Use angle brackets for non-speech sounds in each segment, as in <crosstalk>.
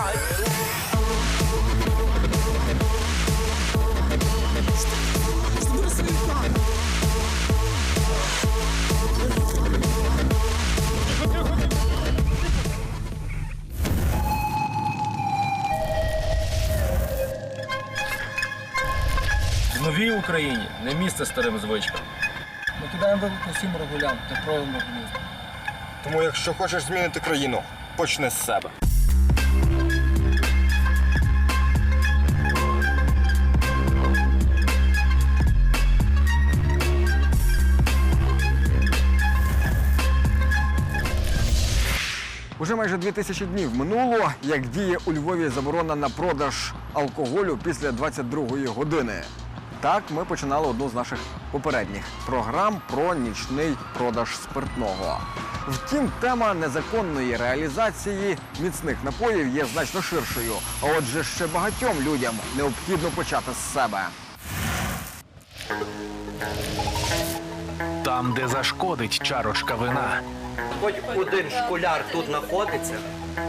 В новій Україні не місце старим звичкам. Ми кидаємо виклик усім регулям та проявам організму. Тому якщо хочеш змінити країну, почни з себе. Уже майже 2000 днів минуло, як діє у Львові заборона на продаж алкоголю після 22-ї години. Так ми починали одну з наших попередніх програм про нічний продаж спиртного. Втім, тема незаконної реалізації міцних напоїв є значно ширшою. А отже, ще багатьом людям необхідно почати з себе. Там, де зашкодить чарочка вина, Хоч один школяр тут знаходиться.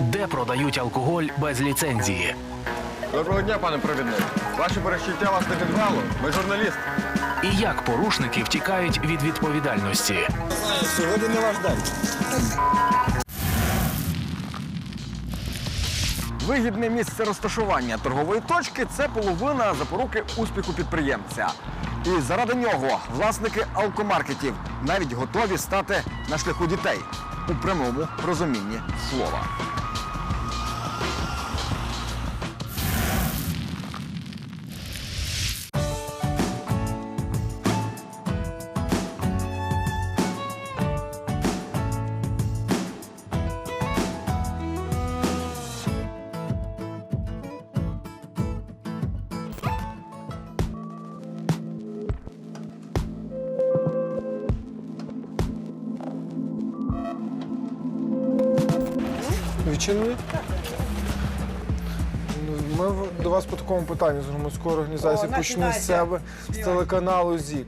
де продають алкоголь без ліцензії, Доброго дня, пане провідник. Ваші перещуття вас не підвело. Ми журналіст. і як порушники втікають від відповідальності. Сьогодні не ваш день. Вигідне місце розташування торгової точки це половина запоруки успіху підприємця. І заради нього власники алкомаркетів навіть готові стати на шляху дітей у прямому розумінні слова. Такому питанню з громадської організації почну з себе з телеканалу ЗІК.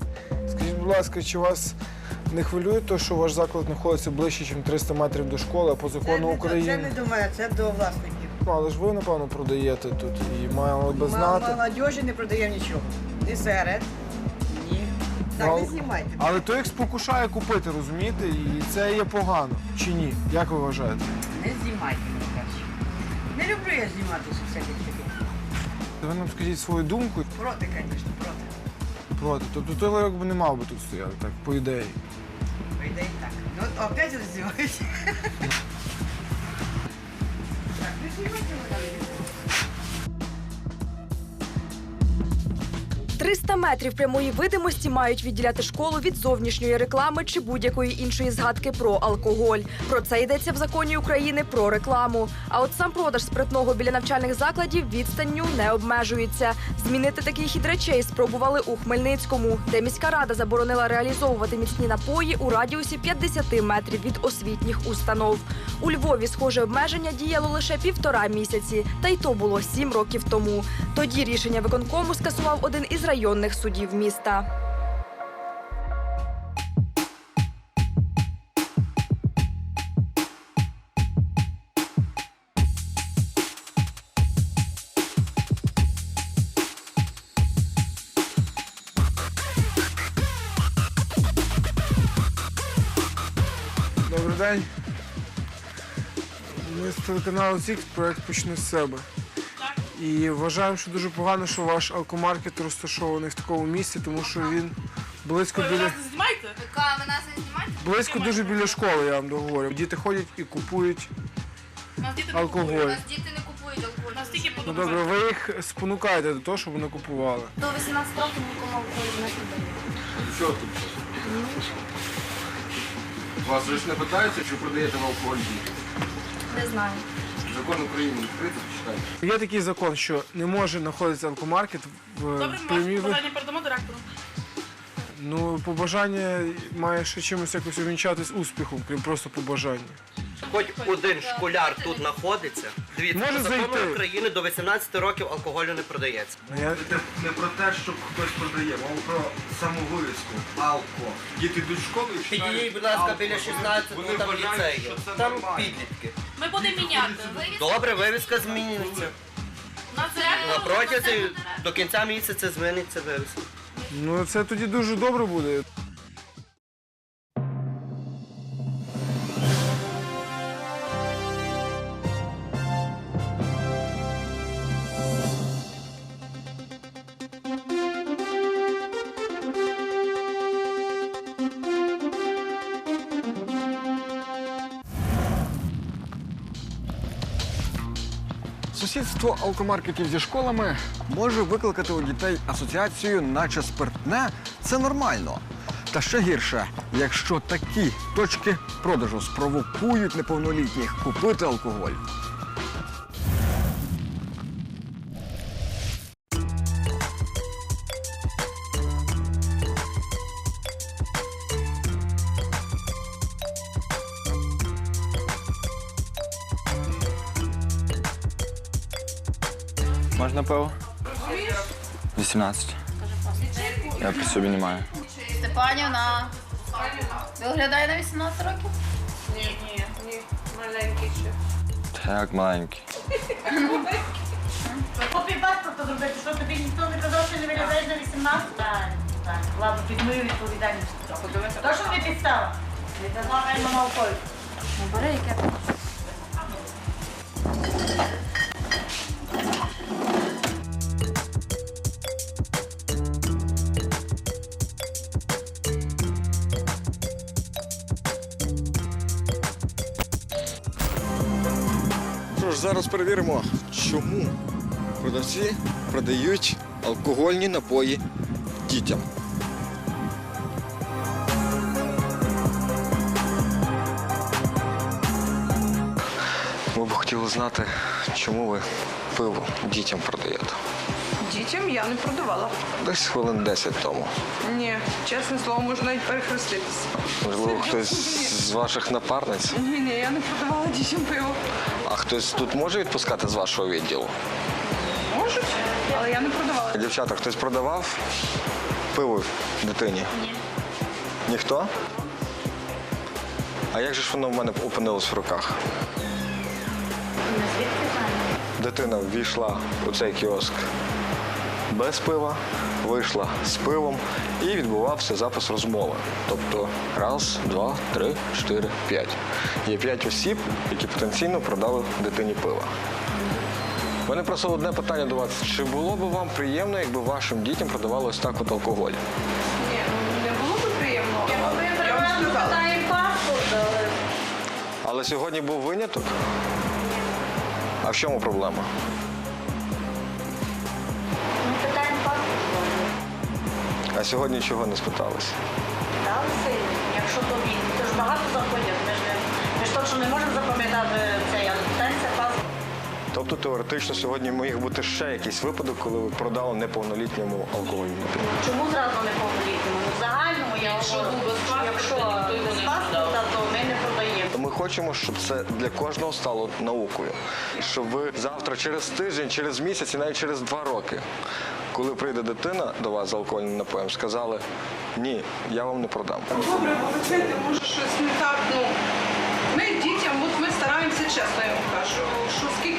Скажіть, будь ласка, чи вас не хвилює те, що ваш заклад знаходиться ближче, ніж 300 метрів до школи, а по Це закону не, це не до мене, це до власників. Ну, але ж ви, напевно, продаєте тут і мали би знати. Молодежі не продає нічого. Ні сигарет, ні. Так, Ну, не знімайте. Але то їх спокушає купити, розумієте? І це є погано. Чи ні? Як ви вважаєте? Не знімайте, краще. Не люблю я зніматися всяких таких. Ви нам скажіть свою думку Проти, звісно, проти. проти. Тобто той ларьок би не мав би тут стояти, так, по ідеї. По ідеї так. Ну, опять роздіваюся. <laughs> Так, не знімайте мене. 300 метрів прямої видимості мають відділяти школу від зовнішньої реклами чи будь-якої іншої згадки про алкоголь. Про це йдеться в законі України про рекламу. А от сам продаж спиртного біля навчальних закладів відстанню не обмежується. Змінити такий хід речей спробували у Хмельницькому, де міська рада заборонила реалізовувати міцні напої у радіусі 50 метрів від освітніх установ. У Львові схоже обмеження діяло лише півтора місяці, та й то було сім років тому. Тоді рішення виконкому скасував один із районних судів міста. Добрий день. Ми з телеканалу ЗІК проект почну з себе. І вважаємо, що дуже погано, що ваш алкомаркет розташований в такому місці, тому що він близько біля ви нас не знімаєте? близько дуже біля школи, я вам договорю. Діти ходять і купують Нас діти не алкоголь. У нас діти не купують алкоголь. Нас тільки Ну подобається. добре, ви їх спонукаєте до того, щоб вони купували. До 18 років нікому алкоголь не продають. Що тут? Вас же ж не питаються, чи продаєте ви алкоголь дітям? Не знаю. Закон України відкритий, почитайте. Є такий закон, що не може знаходитися алкомаркет в Добре, в прямій ваше бажання передамо директору. Ну, побажання має ще чимось якось увінчатись успіхом, крім просто побажання. Хоч один школяр тут знаходиться. Дивіться, Може по закону зайти. України до 18 років алкоголю не продається. Ну, Я... Це не про те, щоб хтось продає, мова про самовивізку. Алко. Діти йдуть в школу і Підійдіть, будь ласка, біля 16, Вони ну там вважають, ліцеї. що це Там нормально. підлітки. Ми будемо міняти. Добре, вивіска змінюється. На На протязі до кінця місяця зміниться вивіска. Ну це тоді дуже добре буде. Сусідство алкомаркетів зі школами може викликати у дітей асоціацію, наче спиртне це нормально. Та ще гірше, якщо такі точки продажу спровокують неповнолітніх купити алкоголь. Можна пиво? 18. Я при собі не маю. Степанівна. Виглядає на 18 років? Так, маленький. Копій паспорта зробити, що тобі ніхто не казав, що не виглядаєш на 18? Так, так. Ладно, під мою відповідальність. То, що не підстава. Не казала, мама входить. Ну, бери яке. Що ж, зараз перевіримо, чому продавці продають алкогольні напої дітям. Ми б хотіли знати, чому ви пиво дітям продаєте. Дітям я не продавала. Десь хвилин 10 тому. Ні, чесне слово, можу навіть перехреститися. Можливо, <laughs> хтось з ваших напарниць. Ні, ні, я не продавала дітям пиво. А хтось тут може відпускати з вашого відділу? Можуть, але я не продавала. Дівчата, хтось продавав пиво дитині? Ні. Ніхто? А як же ж воно в мене опинилось в руках? Дитина ввійшла у цей кіоск без пива, вийшла з пивом і відбувався запис розмови. Тобто раз, два, три, чотири, п'ять. Є п'ять осіб, які потенційно продали дитині пиво. У мене просто одне питання до вас. Чи було б вам приємно, якби вашим дітям продавали ось так от алкоголь? Ні, ну, не було б приємно. Я вам сказала. Питаємо паспорт, але... Але сьогодні був виняток? А в чому проблема? А сьогодні чого не спиталися? Дали сильно. Якщо то він. Це ж багато заходять. Ми ж, не- ми ж точно не можемо запам'ятати цей, питаємося паспорт. Тобто теоретично сьогодні міг бути ще якийсь випадок, коли ви продали неповнолітньому алкогольному. Чому зразу неповнолітньому? Ну, в загальному я Якщо якщо хочемо, щоб це для кожного стало наукою. Щоб ви завтра, через тиждень, через місяць і навіть через два роки, коли прийде дитина до вас з алкогольним напоєм, сказали ні, я вам не продам. Добре, бо ви знаєте, може щось не так. Ну, ми дітям, от ми стараємося, чесно я вам кажу, що скільки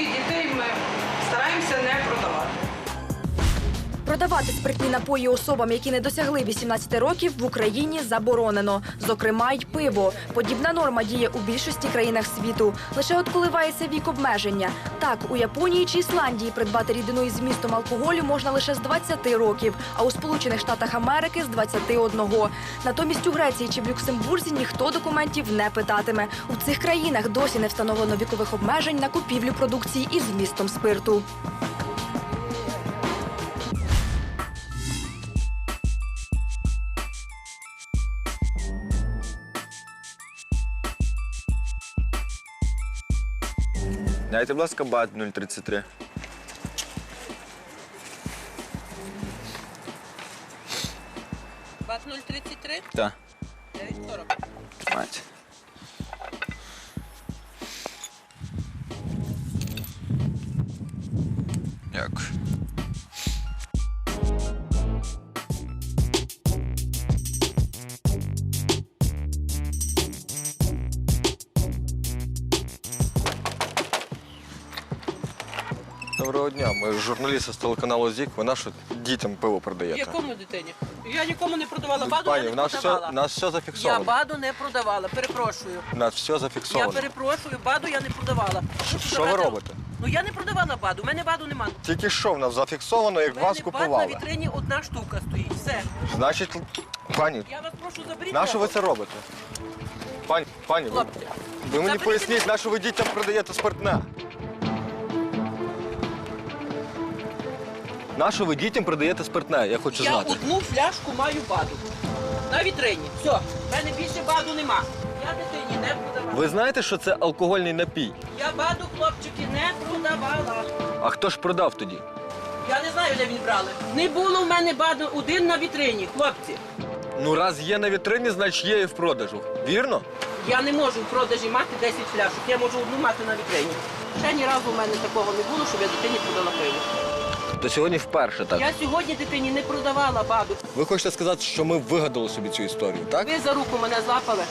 Продавати спиртні напої особам, які не досягли 18 років, в Україні заборонено. Зокрема, й пиво. Подібна норма діє у більшості країнах світу. Лише от коливається вік обмеження. Так, у Японії чи Ісландії придбати рідину із змістом алкоголю можна лише з 20 років, а у Сполучених Штатах Америки з 21. Натомість у Греції чи в Люксембурзі ніхто документів не питатиме. У цих країнах досі не встановлено вікових обмежень на купівлю продукції із змістом спирту. Дайте, будь ласка, бат 033. Журналісти з телеканалу ЗІК. Ви нашу дітям пиво продаєте. Якому дитині? Я нікому не продавала баду, Пані, я в не нас все, продавала. в нас все Я зафіксовано. баду не продавала, перепрошую. У нас все Я зафіксовано. перепрошую, баду я не продавала. Що ви робите? Ну я не продавала баду, у мене баду нема. Тільки що в нас зафіксовано, У як мене вас бад на купували. вітрині одна штука стоїть. Все. Значить, пані, Я вас прошу заберіть. на що ви це робите? Пані, пані, ви, Хлопці, ви мені заберіть поясніть, на що ви дітям продаєте спиртне? На що ви дітям продаєте спиртне? Я хочу я знати. одну фляжку маю баду. На вітрині. Все, в мене більше баду нема. Я дитині не продавала. Ви знаєте, що це алкогольний напій? Я баду, хлопчики, не продавала. А хто ж продав тоді? Я не знаю, де він брали. Не було в мене баду один на вітрині, хлопці. Ну, раз є на вітрині, значить є і в продажу. Вірно? Я не можу в продажі мати 10 фляжок, я можу одну мати на вітрині. Ще ні разу в мене такого не було, щоб я дитині продала пиво. То сьогодні вперше так. Я сьогодні дитині не продавала баду. Ви хочете сказати, що ми вигадали собі цю історію, так? Ви за руку мене злапали.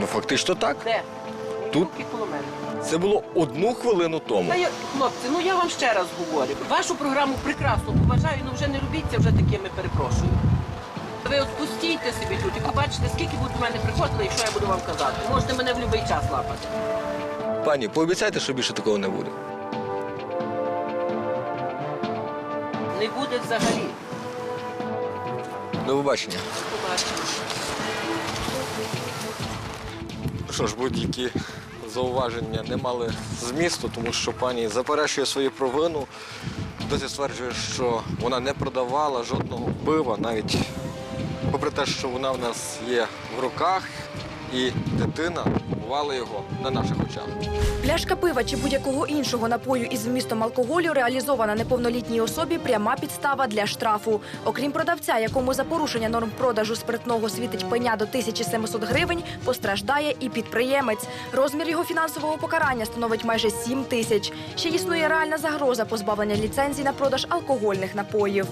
Ну фактично так. Де? Тут? Руки коло мене. Це було одну хвилину тому. Та я, хлопці, ну я вам ще раз говорю. Вашу програму прекрасно поважаю, ну вже не робіться вже такими, перепрошую. Ви от пустійте собі тут і побачите, скільки будуть до мене приходили, і що я буду вам казати. Можете мене в будь-який час лапати. Пані, пообіцяйте, що більше такого не буде. Не буде взагалі. До побачення. Побачимо. Що ж, будь-які зауваження не мали змісту, тому що пані заперечує свою провину. Досі стверджує, що вона не продавала жодного пива, навіть попри те, що вона в нас є в руках, і дитина купувала його на наших очах. Пляшка пива чи будь-якого іншого напою із вмістом алкоголю реалізована неповнолітній особі пряма підстава для штрафу. Окрім продавця, якому за порушення норм продажу спиртного світить пеня до 1700 гривень, постраждає і підприємець. Розмір його фінансового покарання становить майже 7 тисяч. Ще існує реальна загроза позбавлення ліцензій на продаж алкогольних напоїв.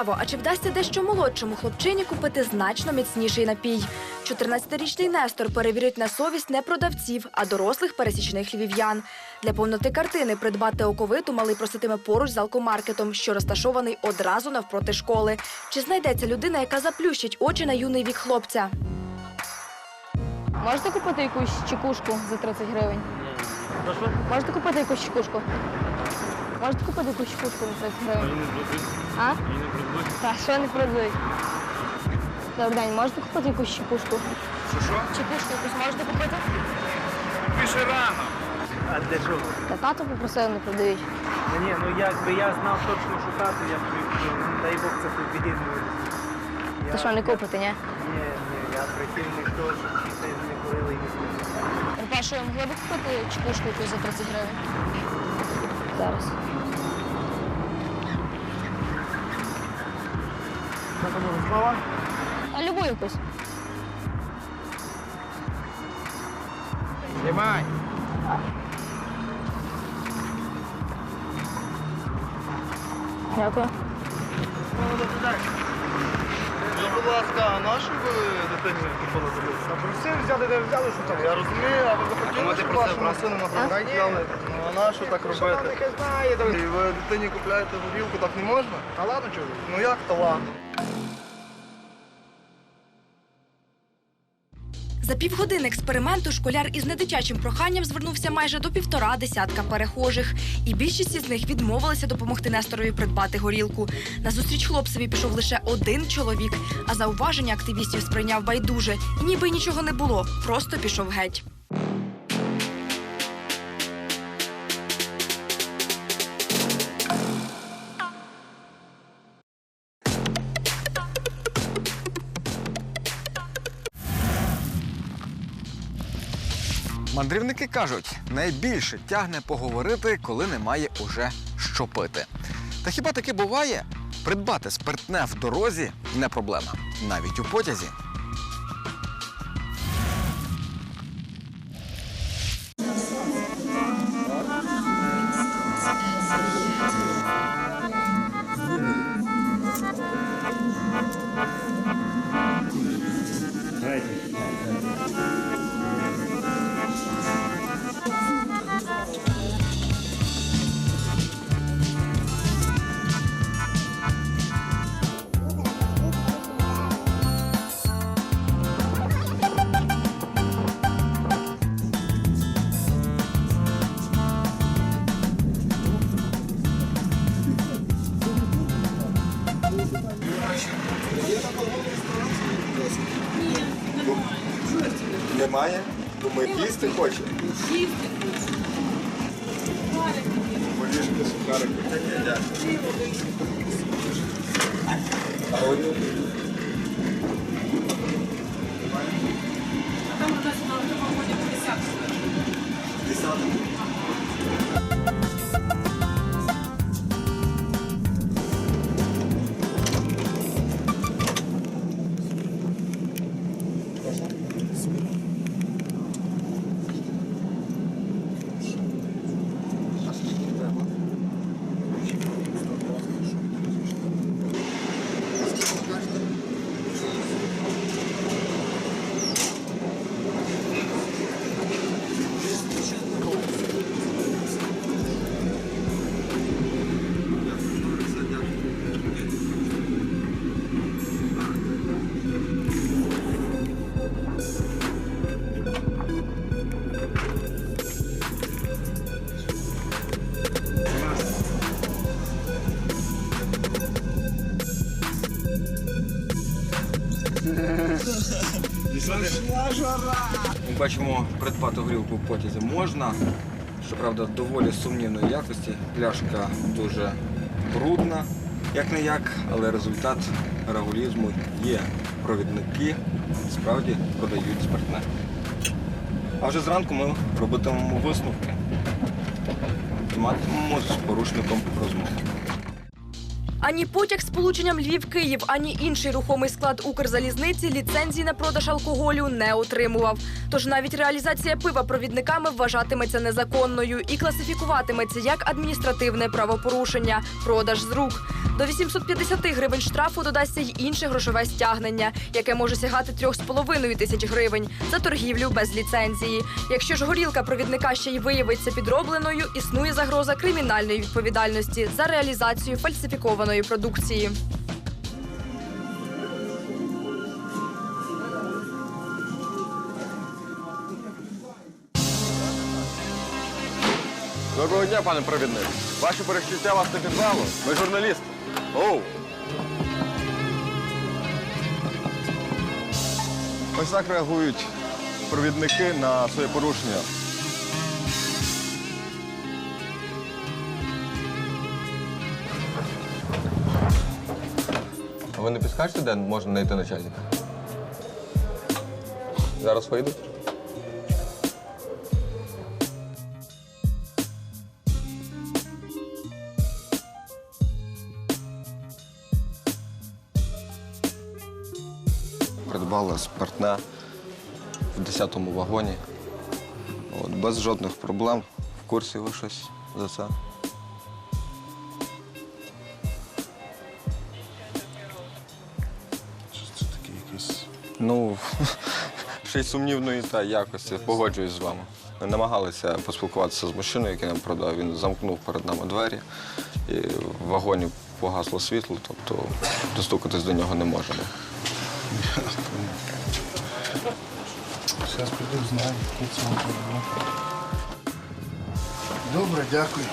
Цікаво, а чи вдасться дещо молодшому хлопчині купити значно міцніший напій? 14-річний Нестор перевірить на совість не продавців, а дорослих пересічних львів'ян. Для повноти картини придбати оковиту малий проситиме поруч з алкомаркетом, що розташований одразу навпроти школи. Чи знайдеться людина, яка заплющить очі на юний вік хлопця? Можете купити якусь чекушку за 30 гривень? Можете купити якусь чекушку? Можете купити якусь чекушку за 30 гривень? А? Так, що не продають? Добрий день, можете купити якусь чекушку? Що що? Чекушку якусь можете купити? Пише рано. А для чого? Та тато попросив, не продають. Ні, ну якби я знав точно шукати, я б дай Бог це побідів. Та що, не купите, ні? Ні, ні, я прихильник того, щоб дітей не курили і не сміли. Перепрошую, могли б купити чекушку якусь за 30 гривень? Зараз. А любу якусь. Знімай. Дякую. Будь ласка, а на що ви дитині купили забити? Просив взяти, де взяли, що там. Я розумію, а ви захотіли, щоб вашому сину на програмі? Ну а на що так робити? І ви дитині купляєте горілку, так не можна? Та ладно, чого? Ну як то ладно? За півгодини експерименту школяр із недитячим проханням звернувся майже до півтора десятка перехожих. І більшість із них відмовилися допомогти Несторові придбати горілку. На зустріч хлопцеві пішов лише один чоловік, а зауваження активістів сприйняв байдуже. І ніби нічого не було, просто пішов геть. Мандрівники кажуть, найбільше тягне поговорити, коли немає уже що пити. Та хіба таке буває? Придбати спиртне в дорозі не проблема, навіть у потязі. Хоче? Ми бачимо, придбати горілку в потязі можна. Щоправда, доволі сумнівної якості. Пляшка дуже брудна, як не як, але результат регулізму є. Провідники справді продають спиртне. А вже зранку ми робитимемо висновки і матимемо з порушником розмову. Ані потяг з полученням Львів-Київ, ані інший рухомий склад Укрзалізниці ліцензії на продаж алкоголю не отримував. Тож навіть реалізація пива провідниками вважатиметься незаконною і класифікуватиметься як адміністративне правопорушення продаж з рук. До 850 гривень штрафу додасться й інше грошове стягнення, яке може сягати 3,5 тисяч гривень за торгівлю без ліцензії. Якщо ж горілка провідника ще й виявиться підробленою, існує загроза кримінальної відповідальності за реалізацію фальсифікованої продукції. Доброго дня, пане провідник. Ваші перечуття вас не підвело? Ми журналісти. Оу! Ось так реагують провідники на своє порушення. Не підскажете, де можна знайти начальника? Зараз вийду. Придбали спиртне в 10-му вагоні. От, без жодних проблем. В курсі ви щось за. Це Ну, <laughs> ще й сумнівної та якості, погоджуюсь з вами. Ми намагалися поспілкуватися з мужчиною, який нам продав. Він замкнув перед нами двері, і в вагоні погасло світло, тобто достукатись до нього не можемо. Зараз піду, знаю. Добре, дякую.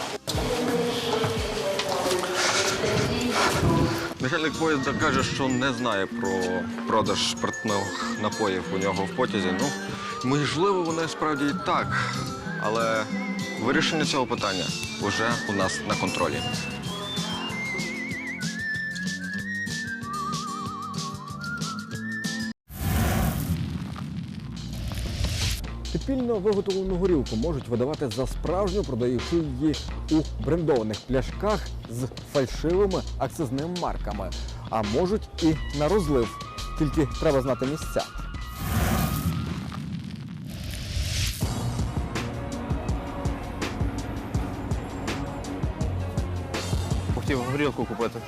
Начальник поїзда каже, що не знає про продаж спиртних напоїв у нього в потязі. Ну, можливо, воно справді і так, але вирішення цього питання вже у нас на контролі. Підпільно виготовлену горілку можуть видавати за справжню, продаючи її у брендованих пляшках з фальшивими акцизними марками, а можуть і на розлив. Тільки треба знати місця. Хотів горілку купити.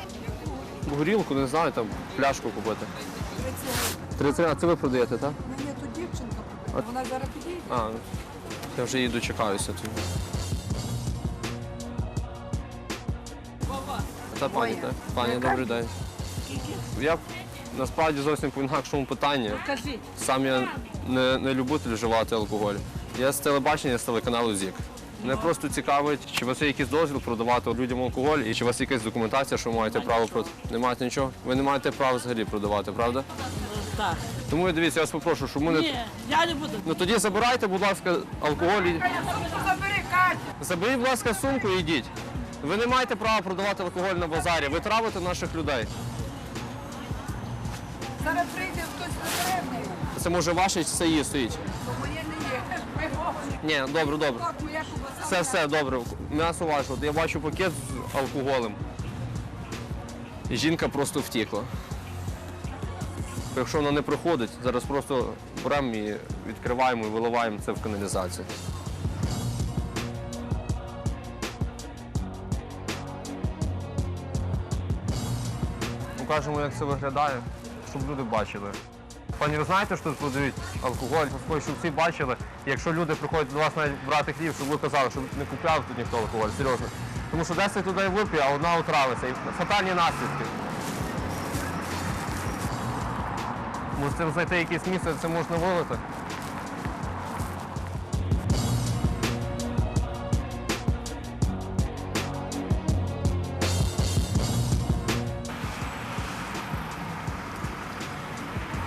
Горілку, не знаю, там пляшку купити. 30 а це ви продаєте, так? Тут дівчинка, вона зараз підійде. А, я вже її дочекаюся тоді. Та пані, так? Пані, добрий день. Я насправді зовсім по інакшому питанні. Кажіть. Сам я не, не любитель вживати алкоголь. Я з телебачення, з телеканалу ЗІК. Мене просто цікавить, чи у вас є якийсь дозвіл продавати людям алкоголь, і чи у вас є якась документація, що ви маєте право про не маєте нічого. Ви не маєте права взагалі продавати, правда? Так. Тому я дивіться, я вас попрошу, щоб ми не. Ні, я не буду. Ну тоді забирайте, будь ласка, алкоголь. і- Забери, Катя. Заберіть, будь ласка, сумку і йдіть. Ви не маєте права продавати алкоголь на базарі. Ви травите наших людей. Зараз прийде хтось потрібний. Це може ваше чи це її стоїть? То моє не є. Ми вогонь. Ні, добре, добре. Так, моя кубаса. Все, все, добре. М'ясо ваше. От я бачу пакет з алкоголем. Жінка просто втікла. Якщо вона не проходить, зараз просто беремо і відкриваємо і виливаємо це в каналізацію. Покажемо, як це виглядає, щоб люди бачили. Пані, ви знаєте, що тут продають алкоголь? Щоб всі бачили. Якщо люди приходять до вас навіть брати хліб, щоб ви казали, щоб не купляв тут ніхто алкоголь, серйозно. Тому що 10 людей вип'є, а одна отравиться. І фатальні наслідки. Можете знайти якесь місце, це можна вилити.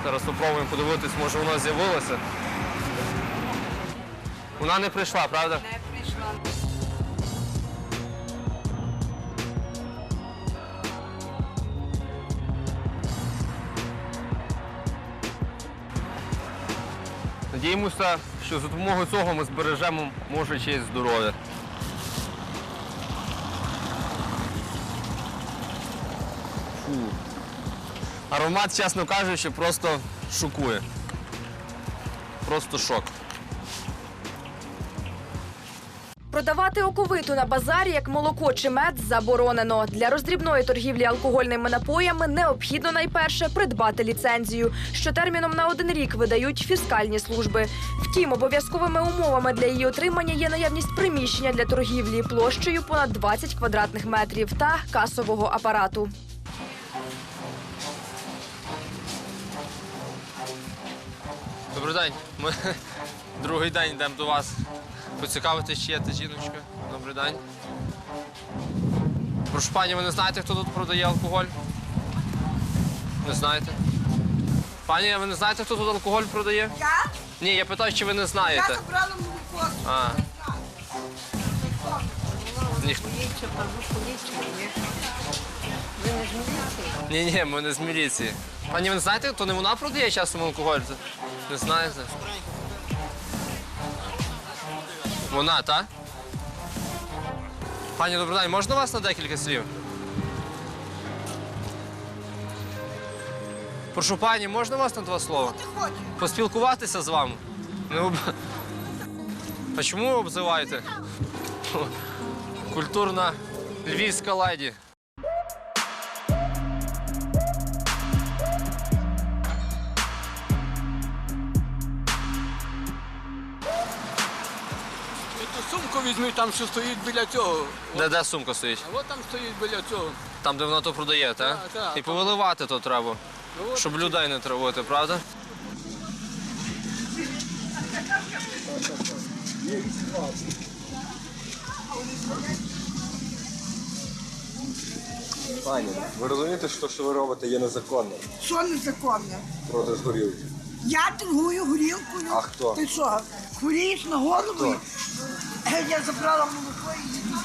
Зараз спробуємо подивитись, може вона з'явилася. Вона не прийшла, правда? Надіємося, що за допомогою цього ми збережемо може честь здоров'я. Фу. Аромат, чесно кажучи, просто шокує. Просто шок. Продавати оковиту на базарі як молоко чи мед заборонено. Для роздрібної торгівлі алкогольними напоями необхідно найперше придбати ліцензію, що терміном на один рік видають фіскальні служби. Втім, обов'язковими умовами для її отримання є наявність приміщення для торгівлі площею понад 20 квадратних метрів та касового апарату. Добрий день. Ми <laughs> другий день йдемо до вас. Поцікавитись, чи є та жіночка. Добрий день. Прошу пані, ви не знаєте, хто тут продає алкоголь? Не знаєте? Пані, ви не знаєте, хто тут алкоголь продає? Я? Ні, я питаю, чи ви не Я знаєте. забрала молоко. А. Ніхто. Ні, ні, ми не з міліції. Пані, ви не знаєте, то не вона продає часом алкоголь? Не знаєте? Вона, та? Пані, Добродай, день, можна вас на декілька слів? Прошу пані, можна вас на два слова? Поспілкуватися з вами? Не об... А чому ви обзиваєте? Культурна львівська леді. Сумку візьми, там що стоїть біля цього. Де, де сумка стоїть? А от там стоїть біля цього. Там, де вона то продає, так? Так, так, І повиливати то треба, Ну, щоб людей не травити, правда? Пані, ви розумієте, що, що ви робите є незаконним Що незаконне? проти горілки? Я торгую горілкою. А хто? Ти що, хворієш на голову? Я забрала молоко і їду.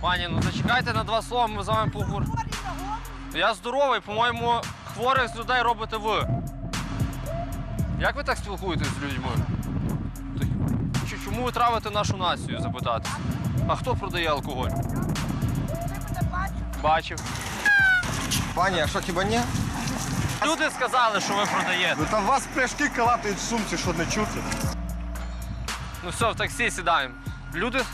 Пані, ну зачекайте на два слова, ми з вами поговоримо. Я здоровий, по-моєму, хворих з людей робите ви. Як ви так спілкуєтесь з людьми? Чи- Чому ви травите нашу націю, запитати? А хто продає алкоголь? Бачив. Пані, а що хіба ні? Люди сказали, що ви продаєте. Ну там вас пляшки калатають в сумці, що не чути. Ну все, в таксі сідаємо. Люди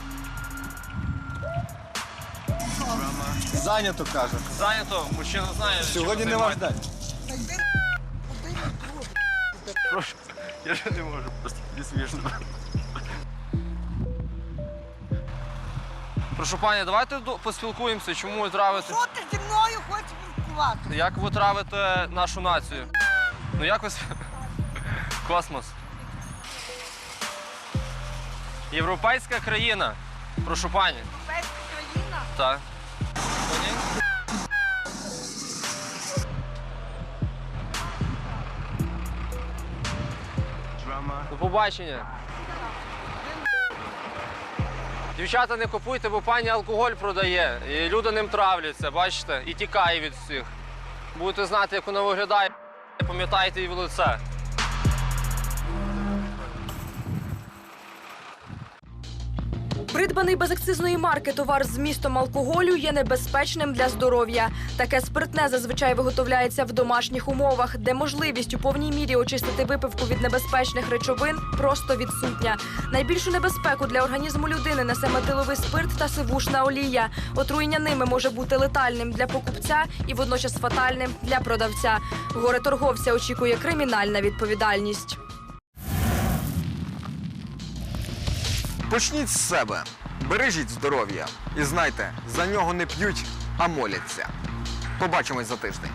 Зайнято каже. зайнято, мужчина знає. чим Сьогодні не ваш день. Прошу. Я ж не можу, просто не смішно. Прошу пані, давайте до- поспілкуємося, чому ви травите. Що ти зі мною хочеш спілкувати? Як ви травите нашу націю? Ну як ви... сп- <laughs> Космос. Європейська країна. Прошу пані. Європейська країна. так. До побачення. Дівчата не купуйте, бо пані алкоголь продає. І люди ним травляться, бачите, і тікає від всіх. Будете знати, як воно виглядає, пам'ятайте її в лице. Придбаний без акцизної марки товар з містом алкоголю є небезпечним для здоров'я. Таке спиртне зазвичай виготовляється в домашніх умовах, де можливість у повній мірі очистити випивку від небезпечних речовин просто відсутня. Найбільшу небезпеку для організму людини несе метиловий спирт та сивушна олія. Отруєння ними може бути летальним для покупця і водночас фатальним для продавця. Горе торговця очікує кримінальна відповідальність. Почніть з себе, бережіть здоров'я і знайте, за нього не п'ють, а моляться. Побачимось за тиждень.